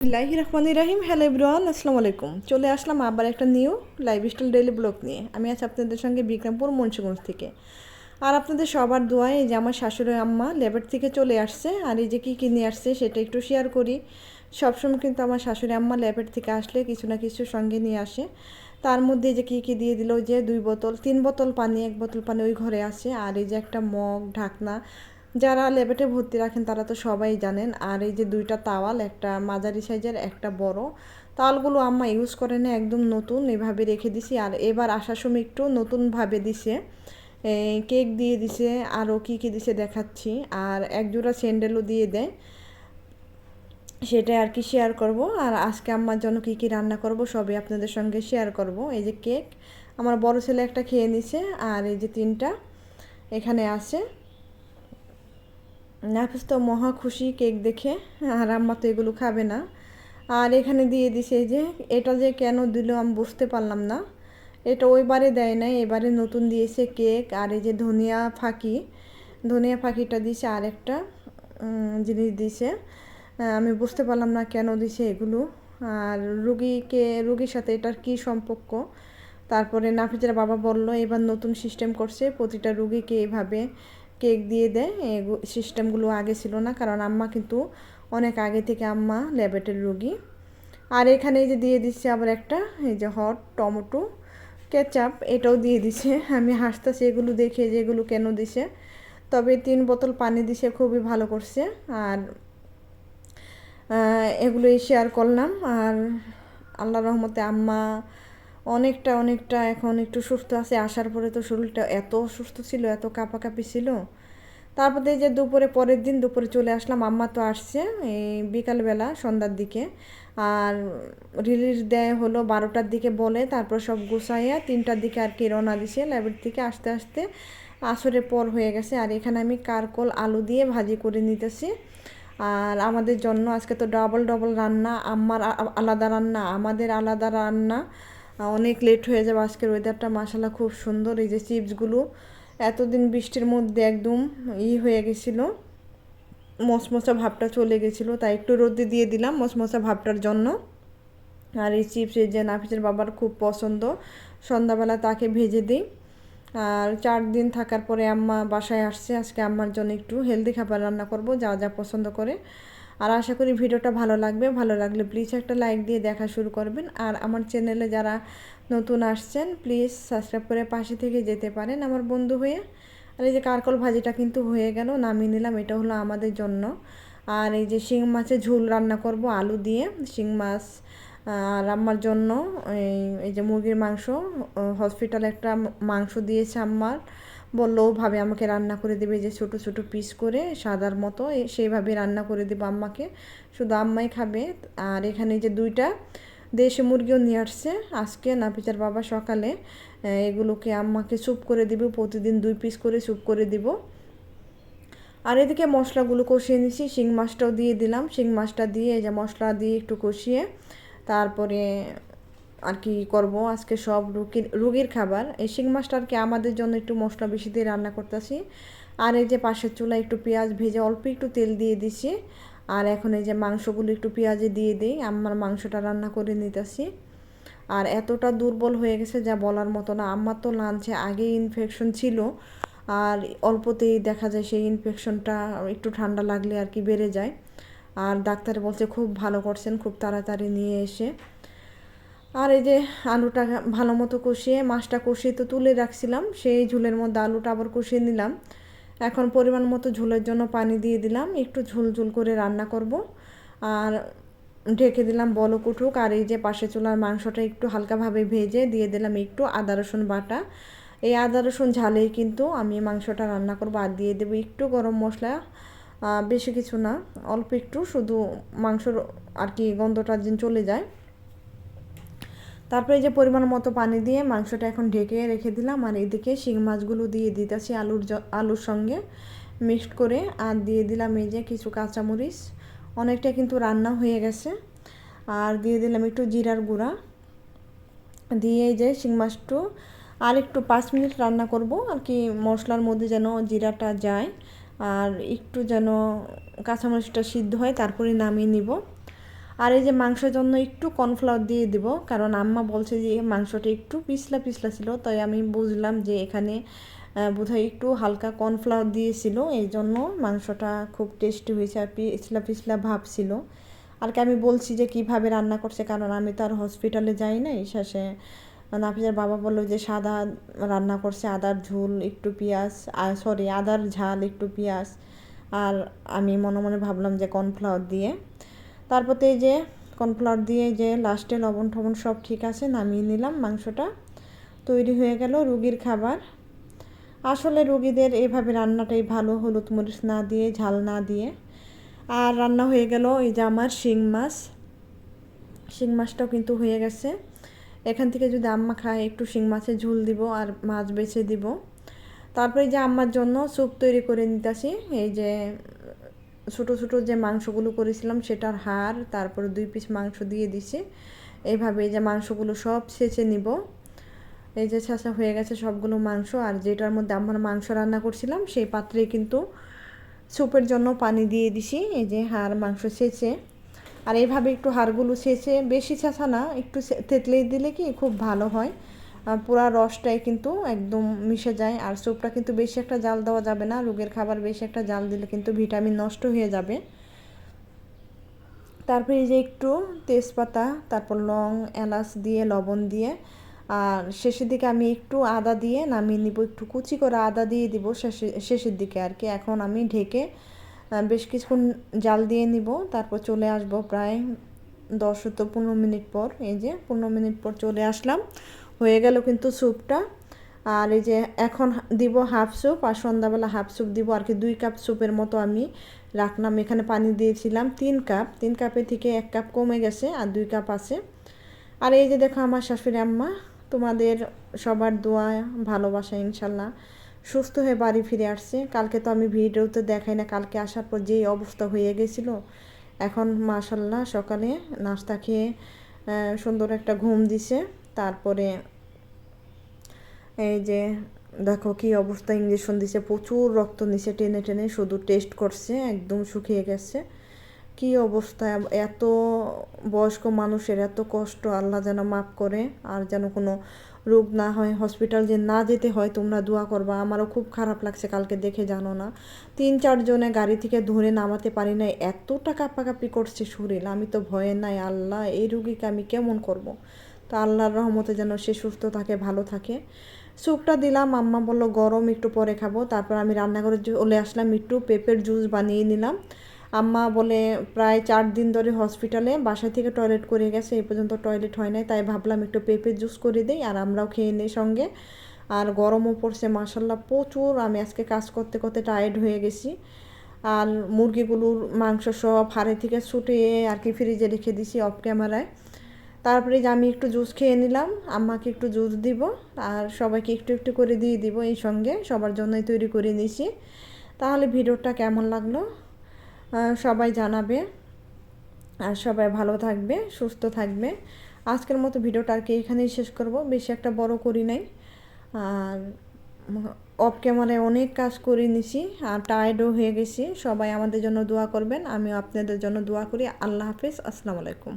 লাইহি রহমান রাহিম। হ্যালো ইব্রান আসসালামু আলাইকুম। চলে আসলাম আবার একটা new life style daily blog নিয়ে। আমি আছি আপনাদের সঙ্গে বিক্রমপুর মুন্সিগঞ্জ থেকে। আর আপনাদের সবার দোয়ায় এই যে আমার শাশুড়ি আম্মা লেবার থেকে চলে আসছে, আর এই যে কী কী নিয়ে আসছে সেটা একটু শেয়ার করি। সবসময় কিন্তু আমার শাশুড়ি আম্মা লেবার থেকে আসলে কিছু না কিছু সঙ্গে নিয়ে আসে। তার মধ্যে যে কী কী দিয়ে দিল যে দুই বোতল, তিন বোতল পানি, এক বোতল পানি ওই ঘরে আসে আর এই যে একটা মগ, ঢাকনা যারা লেবেটে ভর্তি রাখেন, তারা তো সবাই জানেন। আর এই যে দুইটা তাওয়াল, একটা মাঝারি সাইজের, একটা বড়। তাওয়ালগুলো আম্মা ইউজ করে না একদম নতুন, এভাবে রেখে দিছি। আর এবার আসার সময় একটু নতুনভাবে দিছে। কেক দিয়ে দিছে, আরও কী কী দিছে দেখাচ্ছি। আর এক জোড়া স্যান্ডেলও দিয়ে দেয়। সেটাই আর কি শেয়ার করব। আর আজকে আম্মার জন্য কী কী রান্না করব, সবই আপনাদের সঙ্গে শেয়ার করব। এই যে কেক, আমার বড় ছেলে একটা খেয়ে নিছে। আর এই যে তিনটা, এখানে আছে। নাফিস তো মহা খুশি কেক দেখে, আর আম্মা তো এগুলো খাবে না। আর এখানে দিয়ে দিছে যে, এটা যে কেন দিল আমি বুঝতে পারলাম না। এটা ওইবারে দেয় নাই এবারে নতুন দিয়েছে কেক, আর এই যে ধনিয়া ফাঁকি, ধনিয়া ফাঁকিটা দিছে আর একটা জিনিস দিছে। আমি বুঝতে পারলাম না কেন দিছে এগুলো। আর রুগীকে, রুগীর সাথে এটার কি সম্পর্ক? তারপরে নাফিজের বাবা বলল, এবার নতুন সিস্টেম করছে, প্রতিটা রুগীকে এভাবে কেক দিয়ে দেয়। এই সিস্টেমগুলো আগে ছিল না, কারণ আম্মা কিন্তু অনেক আগে থেকে আম্মা ল্যাবেটের রুগী। আর এখানে এই যে দিয়ে দিচ্ছে আবার একটা, এই যে হট টমেটো কেচাপ এটাও দিয়ে দিছে। আমি হাসতেছি এগুলো দেখে যে এগুলো কেন দিছে। তবে তিন বোতল পানি দিছে, খুবই ভালো করছে। আর এগুলোই শেয়ার করলাম। আর আল্লাহ রহমতে আম্মা অনেকটা অনেকটা এখন একটু সুস্থ আছে। আসার পরে তো শরীরটা এত সুস্থ ছিল, এত কাঁপাকাঁপি ছিল। তারপর যে দুপুরে, পরের দিন দুপুরে চলে আসলাম। আম্মা তো আসছে এই বিকালবেলা সন্ধ্যার দিকে। আর রিলিজ দেয় হলো বারোটার দিকে বলে, তারপর সব গুছাইয়া তিনটার দিকে আর কি রওনা দিছে। লাইব্রেরি থেকে আস্তে আস্তে আসরের পর হয়ে গেছে। আর এখানে আমি কারকল, আলু দিয়ে ভাজি করে নিতেছি। আর আমাদের জন্য আজকে তো ডবল ডবল রান্না। আম্মার আলাদা রান্না, আমাদের আলাদা রান্না। অনেক লেট হয়ে যাবে। আজকের ওয়েদারটা মাসালা খুব সুন্দর। এই যে চিপসগুলো, এতদিন বৃষ্টির মধ্যে একদম ই হয়ে গেছিল। মশমশা ভাবটা চলে গেছিল, তাই একটু রোদে দিয়ে দিলাম মশমশা ভাবটার জন্য। আর এই চিপস, এই যে নাফিসের বাবার খুব পছন্দ, সন্ধ্যাবেলা তাকে ভেজে দিই। আর চার দিন থাকার পরে আম্মা বাসায় আসছে, আজকে আম্মার জন্য একটু হেলদি খাবার রান্না করব, যা যা পছন্দ করে। আর আশা করি ভিডিওটা ভালো লাগবে। ভালো লাগলে প্লিজ একটা লাইক দিয়ে দেখা শুরু করবেন। আর আমার চ্যানেলে যারা নতুন আসছেন প্লিজ সাবস্ক্রাইব করে পাশে থেকে যেতে পারেন আমার বন্ধু হয়ে। আর এই যে কারকল ভাজিটা কিন্তু হয়ে গেল, নামিয়ে নিলাম। এটা হলো আমাদের জন্য। আর এই যে শিং মাছের ঝোল রান্না করব আলু দিয়ে। শিং মাছ, আর আম্মার জন্য এই যে মুরগির মাংস হসপিটালে একটা মাংস দিয়েছে আম্মার বলল ভাবে আমাকে রান্না করে দেবে যে ছোট ছোট পিস করে সাদার মতো সেইভাবে রান্না করে দেবো আম্মাকে। শুধু আম্মাই খাবে। আর এখানে যে দুইটা দেশি মুরগিও নিয়ে আসছে, আজকে নাপিচার বাবা সকালে এগুলোকে আম্মাকে স্যুপ করে দিব, প্রতিদিন দুই পিস করে স্যুপ করে দিব। আর এদিকে মশলাগুলো কষিয়ে নিছি শিং মাছটাও দিয়ে দিলাম। শিং মাছটা দিয়ে এই যে মশলা দিয়ে একটু কষিয়ে, তারপরে আর কি করব? আজকে সব রুগীর রুগীর খাবার। এই শিং মাছটা আর কি আমাদের জন্য একটু মশলা বেশি দিয়ে রান্না করতেছি। আর এই যে পাশের চুলা একটু পেঁয়াজ ভেজে অল্প একটু তেল দিয়ে দিছি। আর এখন এই যে মাংসগুলো একটু পেঁয়াজে দিয়ে দিই। আমার মাংসটা রান্না করে নিতেছি। আর এতটা দুর্বল হয়ে গেছে যা বলার মতো না। আমার তো লাঞ্চে আগে ইনফেকশন ছিল। আর অল্পতেই দেখা যায় সেই ইনফেকশনটা একটু ঠান্ডা লাগলে আর কি বেড়ে যায়। আর ডাক্তার বলছে, খুব ভালো করছেন, খুব তাড়াতাড়ি নিয়ে এসে। আর এই যে আলুটা ভালো মতো কষিয়ে, মাছটা কষিয়ে তো তুলে রাখছিলাম, সেই ঝুলের মধ্যে আলুটা আবার কষিয়ে নিলাম। এখন পরিমাণ মতো ঝোলের জন্য পানি দিয়ে দিলাম, একটু ঝুল ঝুল করে রান্না করব। আর ঢেকে দিলাম বলো কুটুক আর এই যে পাশে চুলার মাংসটা একটু হালকাভাবে ভেজে দিয়ে দিলাম একটু আদা রসুন বাটা। এই আদা রসুন ঝালেই কিন্তু আমি মাংসটা রান্না করব, আর দিয়ে দেবো একটু গরম মশলা। বেশি কিছু না, অল্প একটু, শুধু মাংসর আর কি গন্ধটা দিন চলে যায়। তারপরে যে পরিমাণ মতো পানি দিয়ে মাংসটা এখন ঢেকে রেখে দিলাম আর এদিকে শিং মাছগুলো দিয়ে দিতেছি আলুর আলুর সঙ্গে মিক্সড করে। আর দিয়ে দিলাম এই যে কিছু কাঁচামরিচ। অনেকটা কিন্তু রান্না হয়ে গেছে। আর দিয়ে দিলাম একটু জিরার গুঁড়া। দিয়ে এই যে শিং মাছটু আর একটু পাঁচ মিনিট রান্না করব আর কি মশলার মধ্যে যেন জিরাটা যায়। আর একটু যেন কাঁচামরিচটা সিদ্ধ হয় তারপরে নামিয়ে নিব। আর এই যে মাংসের জন্য একটু কর্নফ্লাওয়ার দিয়ে দিব, কারণ আম্মা বলছে যে মাংসটা একটু পিছলা পিছলা ছিল, তাই আমি বুঝলাম যে এখানে বোধহয় একটু হালকা কর্নফ্লাওয়ার দিয়েছিল, এই জন্য মাংসটা খুব টেস্টি হয়েছে আর পিছলা পিছলা ভাব ছিল। আর কি আমি বলছি যে কীভাবে রান্না করছে, কারণ আমি তো আর হসপিটালে যাই নাই, শেষে নাফিজার বাবা বলল যে সাদা রান্না করছে, আদার ঝোল একটু পেঁয়াজ সরি আদার ঝাল একটু পেঁয়াজ। আর আমি মনে মনে ভাবলাম যে কর্নফ্লাওয়ার দিয়ে তারপরে এই যে কর্নফ্লাওয়ার দিয়ে যে লাস্টে লবণ টবণ সব ঠিক আছে, নামিয়ে নিলাম মাংসটা। তৈরি হয়ে গেল রুগীর খাবার। আসলে রুগীদের এভাবে রান্নাটাই ভালো, হলুদ মরিচ না দিয়ে, ঝাল না দিয়ে। আর রান্না হয়ে গেল এই যে আমার শিং মাছ। শিং মাছটাও কিন্তু হয়ে গেছে। এখান থেকে যদি আম্মা খায়, একটু শিং মাছের ঝুল দিব আর মাছ বেছে দিব। তারপরে যে আম্মার জন্য স্যুপ তৈরি করে নিতেছি। এই যে ছোটো ছোটো যে মাংসগুলো করেছিলাম সেটার হাড়, তারপরে দুই পিস মাংস দিয়ে দিছি। এইভাবে এই যে মাংসগুলো সব ছেঁচে নিব। এই যে ছেঁচা হয়ে গেছে সবগুলো মাংস, আর যেটার মধ্যে আমার মাংস রান্না করছিলাম সেই পাত্রে কিন্তু স্যুপের জন্য পানি দিয়ে দিছি, এই যে হাড়, মাংস ছেঁচে। আর এইভাবে একটু হাড়গুলো ছেঁচে, বেশি ছেঁচা না, একটু থেতলে দিলে কি খুব ভালো হয়। পুরা রসটাই কিন্তু একদম মিশে যায়। আর স্যুপটা কিন্তু বেশি একটা জাল দেওয়া যাবে না। রোগের খাবার বেশি একটা জাল দিলে কিন্তু ভিটামিন নষ্ট হয়ে যাবে। তারপরে এই যে একটু তেজপাতা, তারপর লং, এলাচ দিয়ে, লবণ দিয়ে, আর শেষের দিকে আমি একটু আদা দিয়ে নামিয়ে নিব। একটু কুচি করে আদা দিয়ে দিব শেষে, শেষের দিকে আর কি। এখন আমি ঢেকে বেশ কিছুক্ষণ জাল দিয়ে নিব। তারপর চলে আসব প্রায় দশ তো পনেরো মিনিট পর। এই যে পনেরো মিনিট পর চলে আসলাম। হয়ে গেল কিন্তু স্যুপটা। আর এই যে এখন দিব হাফ স্যুপ, আর সন্ধ্যাবেলা হাফ স্যুপ দিব, আর কি দুই কাপ স্যুপের মতো আমি রাখলাম। এখানে পানি দিয়েছিলাম তিন কাপ, তিন কাপের থেকে এক কাপ কমে গেছে, আর দুই কাপ আছে। আর এই যে দেখো আমার শাশুড়ি আম্মা, তোমাদের সবার দোয়া, ভালোবাসা, ইনশাল্লাহ। সুস্থ হয়ে বাড়ি ফিরে আসছে। কালকে তো আমি ভিডিওতে দেখাই না, কালকে আসার পর যেই অবস্থা হয়ে গেছিল। এখন মাশাল্লাহ সকালে নাস্তা খেয়ে সুন্দর একটা ঘুম দিছে। তারপরে এই যে, দেখো কি অবস্থা ইঞ্জেকশন দিছে, প্রচুর রক্ত নিছে, টেনে টেনে, শুধু টেস্ট করছে, একদম শুকিয়ে গেছে। কি অবস্থা, এত বয়স্ক মানুষের এত কষ্ট, আল্লাহ যেন মাফ করে, আর যেন কোনো রোগ না হয় হসপিটাল যে না যেতে হয়, তোমরা দোয়া করবা। আমারও খুব খারাপ লাগছে, কালকে দেখে জানো না। তিন চারজনে গাড়ি থেকে ধরে নামাতে পারি না এতটা কাঁপাকাঁপি করছে শরীর, আমি তো ভয়ে নাই, আল্লাহ, এই রুগীকে আমি কেমন করব। তো আল্লাহর রহমতে যেন সে সুস্থ থাকে, ভালো থাকে। স্যুপটা দিলাম, আম্মা বলল, গরম, একটু পরে খাব। তারপর আমি রান্নাঘরে চলে আসলাম একটু পেঁপের জুস বানিয়ে নিলাম। আম্মা বলে, প্রায় চার দিন ধরে হসপিটালে বাসা থেকে টয়লেট করে গেছে এই পর্যন্ত টয়লেট হয় নাই, তাই ভাবলাম একটু পেঁপের জুস করে দিই আর আমরাও খেয়ে নিই সঙ্গে। আর গরমও পড়ছে মাসাল্লাহ প্রচুর। আমি আজকে কাজ করতে করতে টায়ার্ড হয়ে গেছি। আর মুরগিগুলোর মাংস সব হাড়ে থেকে ছুটিয়ে আর কি ফ্রিজে রেখে দিছি অফ ক্যামেরায় তারপরে যে আমি একটু জুস খেয়ে নিলাম, আম্মাকে একটু জুস দিব আর সবাইকে একটু একটু করে দিয়ে দিব এই সঙ্গে, সবার জন্যই তৈরি করে নিছি। তাহলে ভিডিওটা কেমন লাগল? সবাই জানাবে আর সবাই ভালো থাকবে, সুস্থ থাকবে। আজকের মতো ভিডিওটা আর কি এখানেই শেষ করব, বেশি একটা বড় করি নাই। আর অফ ক্যামেরায় অনেক কাজ করে নিছি আর টায়ার্ডও হয়ে গেছি। সবাই আমাদের জন্য দোয়া করবেন, আমিও আপনাদের জন্য দোয়া করি। আল্লাহ হাফিজ, আসসালামু আলাইকুম।